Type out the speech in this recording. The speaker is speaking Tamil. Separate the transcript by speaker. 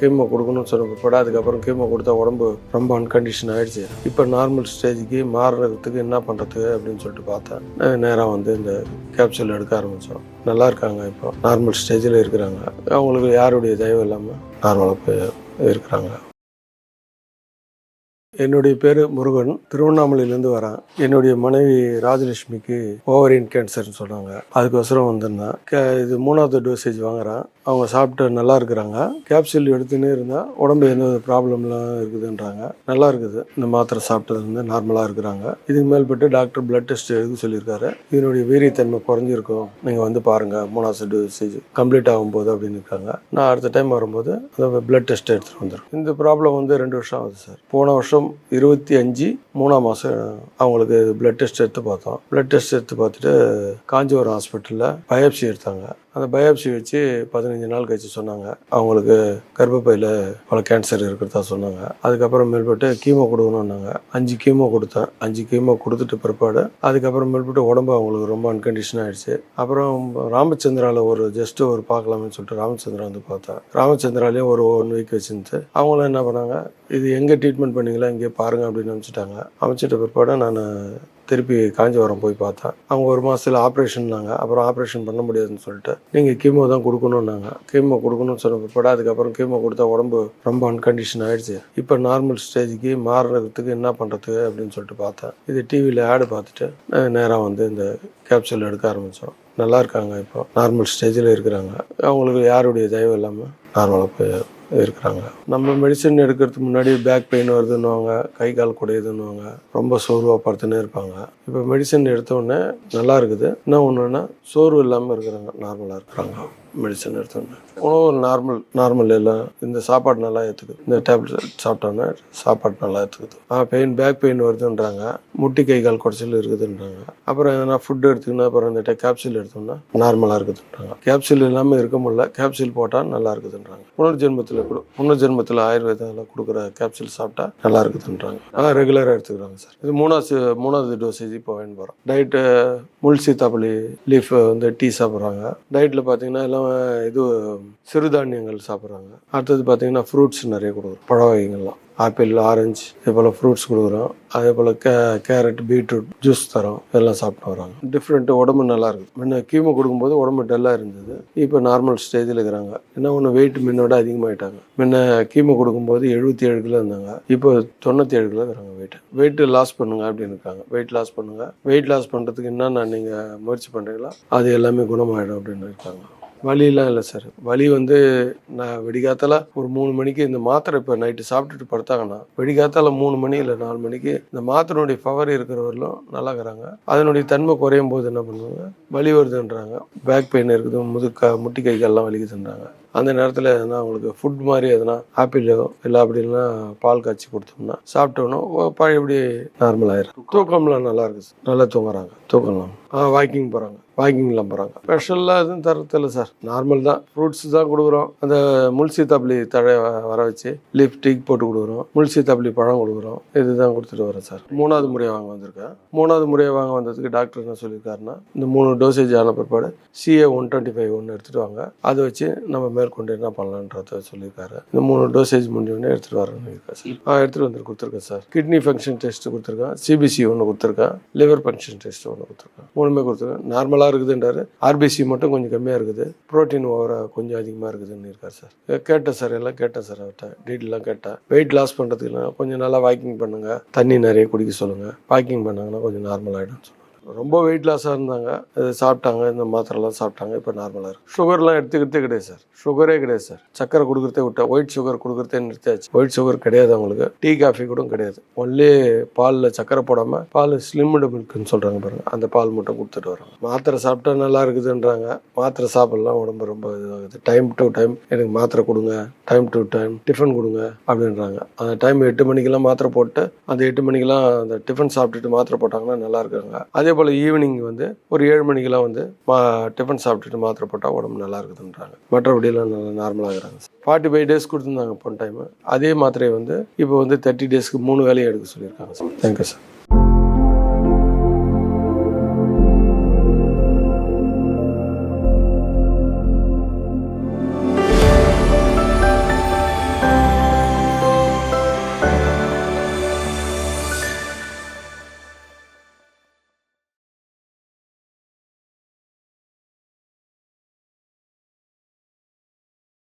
Speaker 1: கீமோ கொடுக்கணும்னு சொல்லப்பட அதுக்கப்புறம் கீமோ கொடுத்தா உடம்பு ரொம்ப அன்கண்டிஷன் ஆகிடுச்சு இப்போ நார்மல் ஸ்டேஜுக்கு மாறுறதுக்கு என்ன பண்ணுறதுக்கு அப்படின்னு சொல்லிட்டு பார்த்தேன். நேராக வந்து இந்த கேப்சூல் எடுக்க ஆரம்பித்தோம் நல்லா இருக்காங்க இப்போ. நார்மல் ஸ்டேஜில் இருக்கிறாங்க. அவங்களுக்கு யாருடைய தயவு இல்லாமல் நார்மலாக போய் இருக்கிறாங்க. என்னுடைய பேர் முருகன். திருவண்ணாமலையிலேருந்து வரேன். என்னுடைய மனைவி ராஜலட்சுமிக்கு ஓவரின் கேன்சர்னு சொன்னாங்க அதுக்கோசரம் வந்திருந்தேன். கே இது மூணாவது டோசேஜ் வாங்குறேன். அவங்க சாப்பிட்டு நல்லா இருக்கிறாங்க. கேப்சூல் எடுத்துன்னே இருந்தால் உடம்பு எந்த ப்ராப்ளம்லாம் இருக்குதுன்றாங்க. நல்லா இருக்குது. இந்த மாத்திரை சாப்பிட்டதுலேருந்து நார்மலாக இருக்கிறாங்க. இதுக்கு மேல்பட்டு டாக்டர் பிளட் டெஸ்ட் எடுக்க சொல்லியிருக்காரு. இதனுடைய வீரியத்தன்மை குறைஞ்சிருக்கும். நீங்கள் வந்து பாருங்கள் மூணாவது டோசேஜ் கம்ப்ளீட் ஆகும்போது அப்படின்னு இருக்காங்க. நான் அடுத்த டைம் வரும்போது அந்த பிளட் டெஸ்ட் எடுத்துகிட்டு வந்துடும் இந்த ப்ராப்ளம் வந்து ரெண்டு வருஷம் ஆகுது சார். போன வருஷம் இருபத்தி அஞ்சு மூணாம் மாதம் அவங்களுக்கு பிளட் டெஸ்ட் எடுத்து பார்த்தோம். பிளட் டெஸ்ட் எடுத்து பார்த்துட்டு காஞ்சிபுரம் ஹாஸ்பிட்டலில் பயப்சி எடுத்தாங்க. அந்த பயாப்சி வச்சு பதினஞ்சு நாள் கழிச்சு சொன்னாங்க. அவங்களுக்கு கர்ப்பப்பையில் பல கேன்சர் இருக்கிறதா சொன்னாங்க. அதுக்கப்புறம் மேல்பட்டு கீமோ கொடுக்கணுன்னாங்க அஞ்சு கீமோ கொடுத்தேன். அஞ்சு கீமோ கொடுத்துட்டு பிற்பாடு அதுக்கப்புறம் மேல்பட்டு உடம்பு அவங்களுக்கு ரொம்ப அன்கண்டிஷன் ஆயிடுச்சு. அப்புறம் ராமச்சந்திராவில் ஒரு ஜஸ்ட் ஒரு பார்க்கலாம்னு சொல்லிட்டு ராமச்சந்திரா வந்து பார்த்தேன் ராமச்சந்திராலையும் ஒரு ஒன் வீக் வச்சுருந்து அவங்களும் என்ன பண்ணாங்க இது எங்கே ட்ரீட்மெண்ட் பண்ணீங்களா இங்கே பாருங்க அப்படின்னு அமைச்சிட்டாங்க அமைச்சிட்ட பிற்பாடு நான் திருப்பி காஞ்சிபுரம் போய் பார்த்தேன் அவங்க ஒரு மாதத்தில் ஆப்ரேஷன்னாங்க அப்புறம் ஆப்ரேஷன் பண்ண முடியாதுன்னு சொல்லிட்டு நீங்கள் கீமோ தான் கொடுக்கணுன்னாங்க கீமோ கொடுக்கணும்னு சொன்ன பிற்பாடு அதுக்கப்புறம் கீமோ கொடுத்தா உடம்பு ரொம்ப அன்கண்டிஷன் ஆகிடுச்சு இப்போ நார்மல் ஸ்டேஜுக்கு மாறுறதுக்கு என்ன பண்ணுறதுக்கு அப்படின்னு சொல்லிட்டு பார்த்தேன். இது டிவியில் ஆடு பார்த்துட்டு நேராக வந்து இந்த கேப்சூல் எடுக்க ஆரம்பித்தோம் நல்லா இருக்காங்க இப்போ. நார்மல் ஸ்டேஜில் இருக்கிறாங்க. அவங்களுக்கு யாருடைய தயவு இல்லாமல் நார்மலாக போய் இருக்கிறாங்க. நம்ம மெடிசன் எடுக்கிறதுக்கு முன்னாடி பேக் பெயின் வருதுன்னுவாங்க கை கால் குடையுதுன்னுவாங்க ரொம்ப சோர்வாக படுத்துனே இருப்பாங்க. இப்போ மெடிசன் எடுத்த உடனே நல்லா இருக்குது. என்ன ஒன்றுன்னா சோர்வு இல்லாமல் இருக்கிறாங்க நார்மலாக இருக்கிறாங்க. மெடிசன் எடுத்தோன்னே உணவு நார்மல் நார்மல் எல்லாம் இந்த சாப்பாடு நல்லா ஏற்றுக்குது இந்த டேப்லெட் சாப்பிட்டோன்னே சாப்பாடு நல்லா ஏற்றுக்குது ஆ பெயின் பேக் பெயின் வருதுன்றாங்க. முட்டி கை கால் குடைச்சல் இருக்குதுன்றாங்க. அப்புறம் எதனா ஃபுட் எடுத்துக்கணும் அப்புறம் இந்த கேப்சூல் எடுத்தோம்னா நார்மலாக இருக்குதுன்றாங்க. கேப்சூல் இல்லாமல் இருக்க முடியல. கேப்சூல் போட்டால் நல்லா இருக்குதுன்றாங்க. புனர்ஜென்மத்தில் கொடு. புனர்ஜென்மத்தில் ஆயுர்வேதத்தில் கொடுக்குற கேப்சூல் சாப்பிட்டா நல்லா இருக்குதுன்றாங்க ஆனால் ரெகுலராக எடுத்துக்கிறாங்க சார். இது மூணாவது மூணாவது டோசேஜ் இப்போ வாங்கி போகிறோம் டயட்டு முள் சீத்தாப்பள்ளி லீஃப் வந்து டீ சாப்பிட்றாங்க. டயட்டில் பார்த்தீங்கன்னா எல்லாம் இது சிறுதானியங்கள் சாப்பிட்றாங்க. அடுத்தது பார்த்தீங்கன்னா ஃப்ரூட்ஸ் நிறைய கொடுக்குறோம். பழ வகைகள்லாம். ஆப்பிள் ஆரஞ்சு இதே போல் ஃப்ரூட்ஸ் கொடுக்குறோம். அதே போல் கே கேரட் பீட்ரூட் ஜூஸ் தரோம். இதெல்லாம் சாப்பிட்டு வராங்க டிஃப்ரெண்ட் உடம்பு நல்லா இருக்குது முன்ன கீமோ கொடுக்கும்போது உடம்பு டல்லாக இருந்தது. இப்போ நார்மல் ஸ்டேஜில் இருக்கிறாங்க. என்ன ஒன்று வெயிட் முன்னோட அதிகமாகிட்டாங்க முன்ன கீமோ கொடுக்கும்போது எழுபத்தி ஏழு கிலோ இருந்தாங்க. இப்போ தொண்ணூற்றி ஏழு கிலோ இருக்கிறாங்க வெயிட் வெயிட் லாஸ் பண்ணுங்க அப்படின்னு இருக்காங்க. வெயிட் லாஸ் பண்ணுங்க. வெயிட் லாஸ் பண்ணுறதுக்கு என்னென்ன நீங்கள் முயற்சி பண்ணுறீங்களோ அது எல்லாமே குணமாயிடும் அப்படின்னு இருக்காங்க. வலியெல்லாம் இல்லை சார் வலி வந்து நான் வெடிகாத்தால ஒரு மூணு மணிக்கு இந்த மாத்திரை இப்போ நைட்டு சாப்பிட்டுட்டு படுத்தாங்கன்னா வெடிகாத்தால மூணு மணி இல்லை நாலு மணிக்கு இந்த மாத்திரையுடைய பவர் இருக்கிறவர்களும் நல்லா இருக்கிறாங்க அதனுடைய தன்மை குறையும் போது என்ன பண்ணுவாங்க? வலி வருதுன்றாங்க. பேக் பெயின் இருக்குது முதுக்க முட்டி கைகள்லாம் வலிக்குதுன்றாங்க. அந்த நேரத்தில் எதுனா அவங்களுக்கு ஃபுட் மாதிரி எதுனா ஆப்பிளோ இல்லை அப்படின்னா பால் காய்ச்சி கொடுத்தோம்னா சாப்பிட்டோன்னா பழையபடி நார்மல் ஆயிரும். தூக்கம்லாம் நல்லா இருக்கு சார். நல்லா தூங்குறாங்க. தூக்கம்லாம். ஆ வாக்கிங் போகிறாங்க வாக்கிங்லாம் போகிறாங்க ஸ்பெஷலாக எதுவும் தரத்தில் சார். நார்மல் தான். ஃப்ரூட்ஸ் தான் கொடுக்குறோம். அந்த முல்சி தப்ளி தழை வர வச்சு லீஃப் டீக் போட்டு கொடுக்குறோம். முல்சி தப்ளி பழம் கொடுக்குறோம். இதுதான் கொடுத்துட்டு வரேன் சார். மூணாவது முறையாக வாங்க வந்திருக்கேன். மூணாவது முறையாக வாங்க வந்ததுக்கு டாக்டர் என்ன சொல்லியிருக்காருன்னா இந்த மூணு டோசேஜ் ஆன பிற்பாடு சிஏ ஒன் டுவெண்ட்டி ஃபைவ் ஒன்று எடுத்துகிட்டு வாங்க. அதை வச்சு நம்ம மேற்கொண்டு என்ன பண்ணலான்றத சொல்லியிருக்காரு. இந்த மூணு டோசேஜ் முடிஞ்சோடனே எடுத்துகிட்டு வரேன்னு இருக்கேன் சார். ஆ எடுத்துகிட்டு வந்து கொடுத்துருக்கேன் சார். கிட்னி ஃபங்க்ஷன் டெஸ்ட் கொடுத்துருக்கேன். சிபிசி ஒன்று கொடுத்துருக்கேன். லிவர் ஃபங்க்ஷன் டெஸ்ட் ஒன்று கொடுத்துருக்கேன். மூணுமே கொடுத்துருக்கேன். நார்மலாக இருக்குதுன்றாரு. ஆர்பிசி மட்டும் கொஞ்சம் கம்மியாக இருக்குது. புரோட்டீன் ஓவராக கொஞ்சம் அதிகமாக இருக்குதுன்னு இருக்கார் சார். கேட்டேன் சார். எல்லாம் கேட்டேன் சார் அவர்கிட்ட. டீட்டெயிலாம் கேட்டேன். வெயிட் லாஸ் பண்ணுறதுக்குலாம் கொஞ்சம் நல்லா வாக்கிங் பண்ணுங்க. தண்ணி நிறைய குடிக்க சொல்லுங்கள் வாக்கிங் பண்ணாங்கன்னா கொஞ்சம் நார்மல் ஆகிடும் சொல்லுங்கள் ரொம்ப வெயிட் லாஸாக இருந்தாங்க. அது சாப்பிட்டாங்க. இந்த மாத்திரைலாம் சாப்பிட்டாங்க. இப்போ நார்மலாக இருக்குது சுகர்லாம் எடுத்துக்கிறதே கிடையாது சார் சுகரே கிடையாது சார் சக்கரை கொடுக்குறதே விட்டா ஒயிட் சுகர் கொடுக்குறதே நிறுத்தியாச்சு. ஒயிட் சுகர் கிடையாது அவங்களுக்கு. டீ காஃபி கூட கிடையாது. ஒன்லி பாலில் சக்கரை போடாமல் பால் ஸ்லிம்டு மில்க்னு சொல்கிறாங்க பாருங்கள் அந்த பால் மட்டும் கொடுத்துட்டு வராங்க மாத்திரை சாப்பிட்டா நல்லா இருக்குதுன்றாங்க. மாத்திரை சாப்பிடலாம். உடம்பு ரொம்ப இதாகுது. டைம் டு டைம் எனக்கு மாத்திரை கொடுங்க. டைம் டு டைம் டிஃபன் கொடுங்க அப்படின்றாங்க. அந்த டைம் எட்டு மணிக்கெல்லாம் மாத்திரை போட்டு அந்த எட்டு மணிக்கெல்லாம் அந்த டிஃபன் சாப்பிட்டுட்டு மாத்திரை போட்டாங்கன்னா நல்லா இருக்காங்க. அதே போல் ஈவினிங் வந்து ஒரு ஏழு மணிக்கெல்லாம் வந்து மா டிஃபன் சாப்பிட்டுட்டு மாத்திரை போட்டால் உடம்பு நல்லா இருக்குதுன்றாங்க. மற்றபடியெல்லாம் நல்லா நார்மலாக இருக்கிறாங்க. ஃபார்ட்டி ஃபைவ் டேஸ் கொடுத்துருந்தாங்க போன டைம் அதே மாத்திரையை வந்து இப்போ வந்து தேர்ட்டி டேஸ்க்கு மூணு வேலையை எடுக்க சொல்லியிருக்காங்க சார். Thank you sir